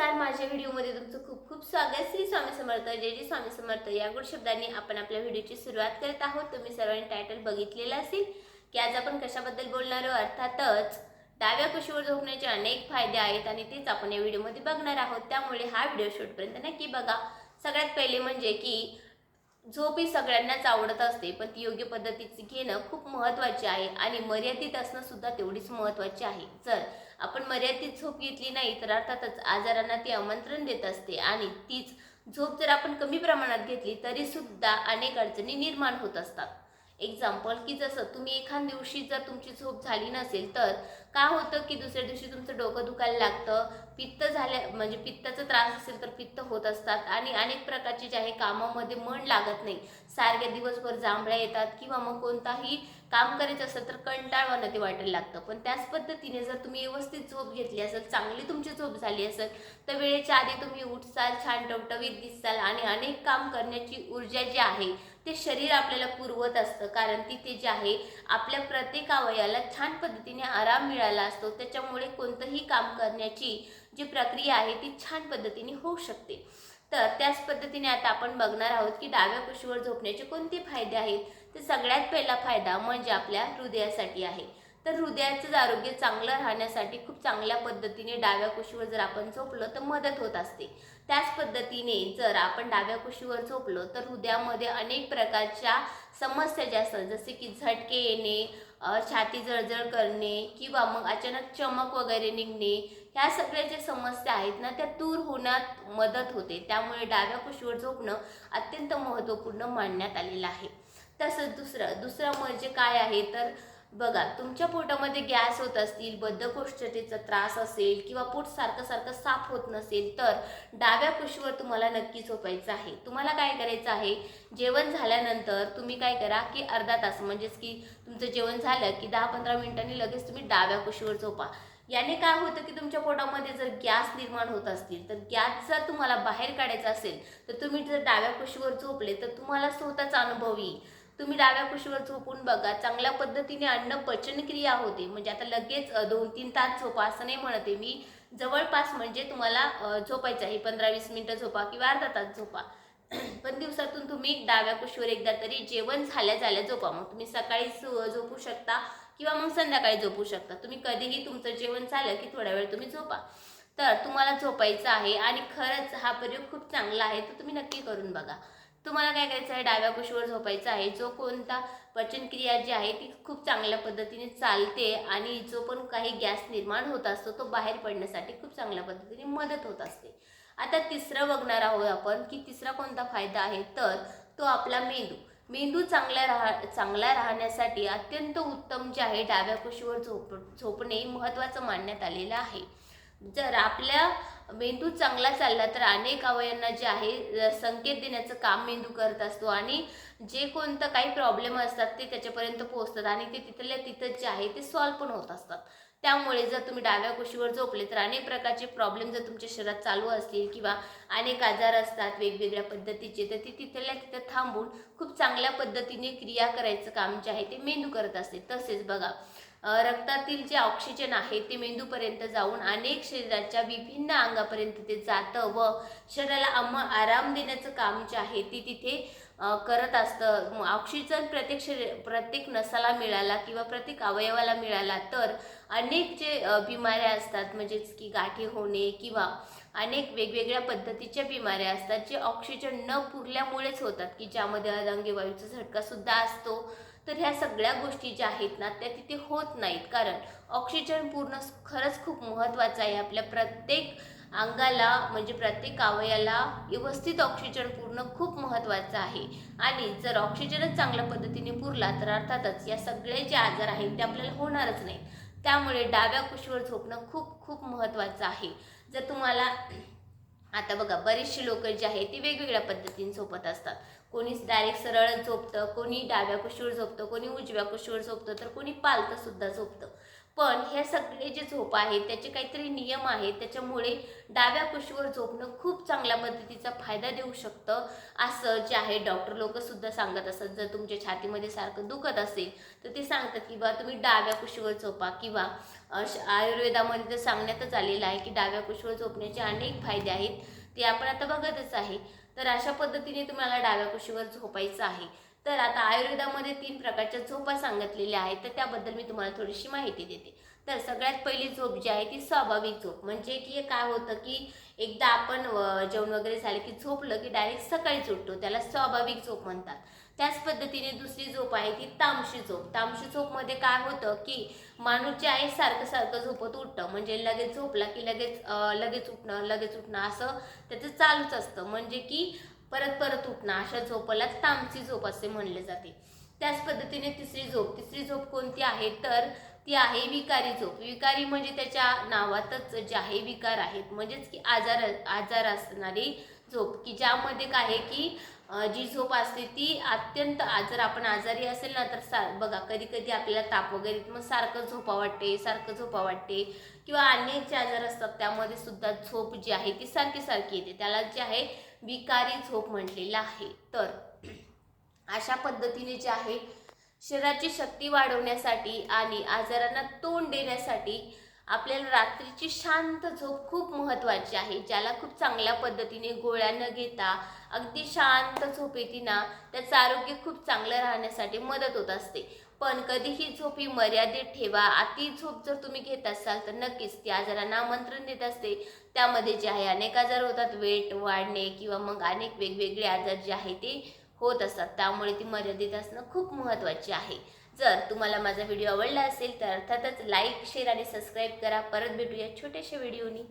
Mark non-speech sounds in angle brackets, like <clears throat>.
नमस्कार माझ्या व्हिडिओमध्ये तुमचं खूप खूप स्वागत. श्री स्वामी समर्थ जय जय स्वामी समर्थ. या गुड शब्दांनी आपण आपल्या व्हिडिओची सुरुवात करत आहोत. तुम्ही सर्वांनी टायटल बघितलेलं असेल की आज आपण कशाबद्दल बोलणार आहोत? अर्थातच डाव्या कुशीवर झोपण्याचे अनेक फायदे आहेत आणि तेच आपण या व्हिडिओमध्ये बघणार आहोत. त्यामुळे हा व्हिडिओ शेवटपर्यंत नक्की बघा. सगळ्यात पहिले म्हणजे की झोप ही सगळ्यांनाच आवडत असते पण ती योग्य पद्धतीची घेणं खूप महत्त्वाचे आहे आणि मर्यादित असणं सुद्धा तेवढीच महत्त्वाची आहे. जर आपण मर्यादित झोप घेतली नाही तर अर्थातच आजारांना ती आमंत्रण देत असते आणि तीच झोप जर आपण कमी प्रमाणात घेतली तरी सुद्धा अनेक अडचणी निर्माण होत असतात. एक्झाम्पल की जसं तुम्ही एखाद दिवशी जर तुमची झोप झाली नसेल तर का होतं की दुसऱ्या दिवशी तुमचं डोकं दुखायला लागतं? पित्त झाल्या म्हणजे पित्ताचा त्रास असेल तर पित्त होत असतात आणि अनेक प्रकारचे जे आहे कामामध्ये मन लागत नाही. सारख्या दिवसभर जांभळ्या येतात किंवा मग कोणताही काम करायचं असेल तर कंटाळवानं ते वाटायला लागतं. पण त्याच पद्धतीने जर तुम्ही व्यवस्थित झोप घेतली असेल चांगली तुमची झोप झाली असेल तर वेळेच्या आधी तुम्ही उठसाल छान टवटवीत दिसताल आणि अनेक काम करण्याची ऊर्जा जी आहे ते शरीर आपल्याला पुरवत असतं. कारण तिथे जे आहे आपल्या प्रत्येक अवयाला छान पद्धतीने आराम मिळाला असतो. त्याच्यामुळे कोणतंही काम करण्याची जी प्रक्रिया आहे ती छान पद्धतीने होऊ शकते. तर त्याच पद्धतीने आता आपण बघणार आहोत की डाव्या कुशीवर झोपण्याचे कोणते फायदे आहेत? तर सगळ्यात पहिला फायदा म्हणजे आपल्या हृदयासाठी आहे. तर हृदयाचं आरोग्य चांगलं राहण्यासाठी खूप चांगल्या पद्धतीने डाव्या कुशीवर जर आपण झोपलो तर मदत होत असते. त्याच पद्धतीने जर आपण डाव्या कुशीवर झोपलो तर हृदयामध्ये अनेक प्रकारच्या समस्या ज्या असतात जसे की झटके येणे छाती जळजळ करणे किंवा मग अचानक चमक वगैरे निघणे ह्या सगळ्या ज्या समस्या आहेत ना त्या दूर होण्यात मदत होते. त्यामुळे डाव्या कुशीवर झोपणं अत्यंत महत्त्वपूर्ण मानण्यात आलेलं आहे. तसंच दुसरं दुसरं म्हणजे काय आहे तर बघा तुमच्या पोटामध्ये गॅस होत असतील बद्धकोष्ठतेचा त्रास असेल किंवा पोट सारखं सारखं साफ होत नसेल तर डाव्या कुशीवर तुम्हाला नक्की झोपायचं आहे. तुम्हाला काय करायचं आहे? जेवण झाल्यानंतर तुम्ही काय करा की अर्धा तास म्हणजेच की तुमचं जेवण झालं की दहा पंधरा मिनिटांनी लगेच तुम्ही डाव्या कुशीवर झोपा. याने काय होतं की तुमच्या पोटामध्ये जर गॅस निर्माण होत असतील तर गॅस जर तुम्हाला बाहेर काढायचा असेल तर तुम्ही जर डाव्या कुशीवर झोपले तर तुम्हाला स्वतःचा अनुभव येईल. तुम्ही डाव्या कुशीवर झोपून बघा. चांगल्या पद्धतीने अन्न पचनक्रिया होते. म्हणजे आता लगेच दोन तीन तास झोपा असं नाही म्हणते मी. जवळपास म्हणजे तुम्हाला झोपायचं आहे. पंधरा वीस मिनटं झोपा किंवा अर्धा तास झोपा. <clears throat> पण दिवसातून तुम्ही डाव्या कुशीवर एकदा तरी जेवण झाल्या झाल्या झोपा. मग तुम्ही सकाळी झो- झोपू शकता किंवा मग संध्याकाळी झोपू शकता. तुम्ही कधीही तुमचं जेवण झालं की थोड्या वेळ तुम्ही झोपा. तर तुम्हाला झोपायचं आहे आणि खरंच हा प्रयोग खूप चांगला आहे. तर तुम्ही नक्की करून बघा. तुम्हाला काय करायचं आहे? डाव्या कुशीवर झोपायचं आहे. जो कोणता पचनक्रिया जी आहे ती खूप चांगल्या पद्धतीने चालते आणि जो पण काही गॅस निर्माण होत असतो तो बाहेर पडण्यासाठी खूप चांगल्या पद्धतीने मदत होत असते. आता तिसरं बघणार आहोत आपण की तिसरा कोणता फायदा आहे? तर तो आपला मेंदू. मेंदू चांगला राहा चांगला राहण्यासाठी अत्यंत उत्तम जे आहे डाव्या कुशीवर झोप झोपणे महत्त्वाचं मानण्यात आलेलं आहे. जर आपल्या मेंदू चांगला चालला तर अनेक अवयांना जे आहे संकेत देण्याचं काम मेंदू करत असतो आणि जे कोणतं काही प्रॉब्लेम असतात ते त्याच्यापर्यंत पोहोचतात आणि ते तिथल्या तिथं जे आहे ते सॉल्व पण होत असतात. त्यामुळे जर तुम्ही डाव्या कुशीवर झोपले तर अनेक प्रकारचे प्रॉब्लेम जर तुमच्या शरीरात चालू असतील किंवा अनेक आजार असतात वेगवेगळ्या पद्धतीचे तर ती तिथल्या तिथं थांबून खूप चांगल्या पद्धतीने क्रिया करायचं काम जे आहे ते मेंदू करत असते. तसेच बघा रक्तातील जे ऑक्सिजन आहे ते मेंदूपर्यंत जाऊन अनेक शरीराच्या विभिन्न अंगापर्यंत ते जातं व शरीराला अम आराम देण्याचं काम जे आहे ते तिथे करत असतं. ऑक्सिजन प्रत्येक शरीर प्रत्येक नसाला मिळाला किंवा प्रत्येक अवयवाला मिळाला तर अनेक जे बिमाऱ्या असतात म्हणजेच की गाठी होणे किंवा अनेक वेगवेगळ्या पद्धतीच्या बिमाऱ्या असतात जे ऑक्सिजन न पुरल्यामुळेच होतात की ज्यामध्ये अरंगी वायूचा झटकासुद्धा असतो. तर ह्या सगळ्या गोष्टी ज्या आहेत ना त्या तिथे होत नाहीत. कारण ऑक्सिजन पूर्ण खरंच खूप महत्त्वाचं आहे. आपल्या प्रत्येक अंगाला म्हणजे प्रत्येक अवयाला व्यवस्थित ऑक्सिजन पूर्ण खूप महत्त्वाचं आहे. आणि जर ऑक्सिजनच चांगल्या पद्धतीने पुरला तर अर्थातच या सगळे जे आजार आहेत ते आपल्याला होणारच नाही त्यामुळे डाव्या कुशीवर झोपणं खूप खूप महत्त्वाचं आहे. जर तुम्हाला आता बघा बरेचसे लोक जे आहे ते वेगवेगळ्या पद्धतीने झोपत असतात. कोणीच डायरेक्ट सरळ झोपतं कोणी डाव्या कुशीवर झोपतं कोणी उजव्या कुशीवर झोपतं तर कोणी पालतं सुद्धा झोपतं. पण हे सगळे जे झोप आहेत त्याचे काहीतरी नियम आहेत त्याच्यामुळे डाव्या कुशीवर झोपणं खूप चांगल्या पद्धतीचा फायदा देऊ शकतं. असं जे आहे डॉक्टर लोक सुद्धा सांगत असतात जर तुमच्या छातीमध्ये सारखं दुखत असेल तर ते सांगतात की बा तुम्ही डाव्या कुशीवर झोपा किंवा आयुर्वेदामध्ये तर सांगण्यातच आलेलं आहे की डाव्या कुशीवर झोपण्याचे अनेक फायदे आहेत ते आपण आता बघतच आहे. तर अशा पद्धतीने तुम्हाला डाव्या कुशीवर झोपायचं आहे. तर आता आयुर्वेदामध्ये तीन प्रकारच्या झोपा सांगितलेल्या आहेत तर त्याबद्दल मी तुम्हाला थोडीशी माहिती देते. तर सगळ्यात पहिली झोप जी आहे ती स्वाभाविक झोप. म्हणजे की काय होतं की एकदा आपण जेवण वगैरे झाले की झोपलं की डायरेक्ट सकाळीच उठतो. त्याला स्वाभाविक झोप म्हणतात. त्याच पद्धतीने दुसरी झोप आहे ती तामशी झोप. तामशी झोपमध्ये काय होतं की माणूस जे आहे सारखं सारखं झोपत उठतं. म्हणजे लगेच झोपला की लगेच लगेच उठणं लगेच उठणं असं त्याचं चालूच असतं. म्हणजे की परत परत उठणं अशा झोपालाच तामसी झोप असे म्हणले जाते. त्याच पद्धतीने तिसरी झोप. तिसरी झोप कोणती आहे? तर ती आहे विकारी झोप. विकारी म्हणजे त्याच्या नावातच जे आहे विकार आहेत. म्हणजेच की आजार आजार असणारी झोप. की ज्यामध्ये काय आहे की जी झोप असते ती अत्यंत आजार जर आपण आजारी असेल ना तर सा बघा कधी कधी आपल्याला ताप वगैरे मग सारखं झोपा वाटते सारखं झोपा वाटते. किंवा अनेक जे आजार असतात त्यामध्ये सुद्धा झोप जी आहे ती सारखी सारखी येते. त्याला जे आहे विकारी झोप म्हटलेलं आहे. तर <clears throat> अशा पद्धतीने जे आहे शरीराची शक्ती वाढवण्यासाठी आणि आजारांना तोंड देण्यासाठी आपल्याला रात्रीची शांत झोप खूप महत्त्वाची आहे ज्याला खूप चांगल्या पद्धतीने गोळ्या न घेता अगदी शांत झोप येते ना त्याचं आरोग्य खूप चांगलं राहण्यासाठी मदत होत असते. पण कधीही झोप ही मर्यादित ठेवा अति झोप जर तुम्ही घेत असाल तर नक्कीच ती आजारांना आमंत्रण देत असते. त्यामध्ये जे आहे अनेक आजार होतात वेट वाढणे किंवा मग अनेक वेगवेगळे आजार जे आहे ते होत असतात. त्यामुळे ती मर्यादित असणं खूप महत्त्वाची आहे. जर तुम्हाला माझा व्हिडिओ आवडला असेल तर अर्थातच लाईक शेअर आणि सबस्क्राईब करा. परत भेटूया छोट्याशा व्हिडिओनी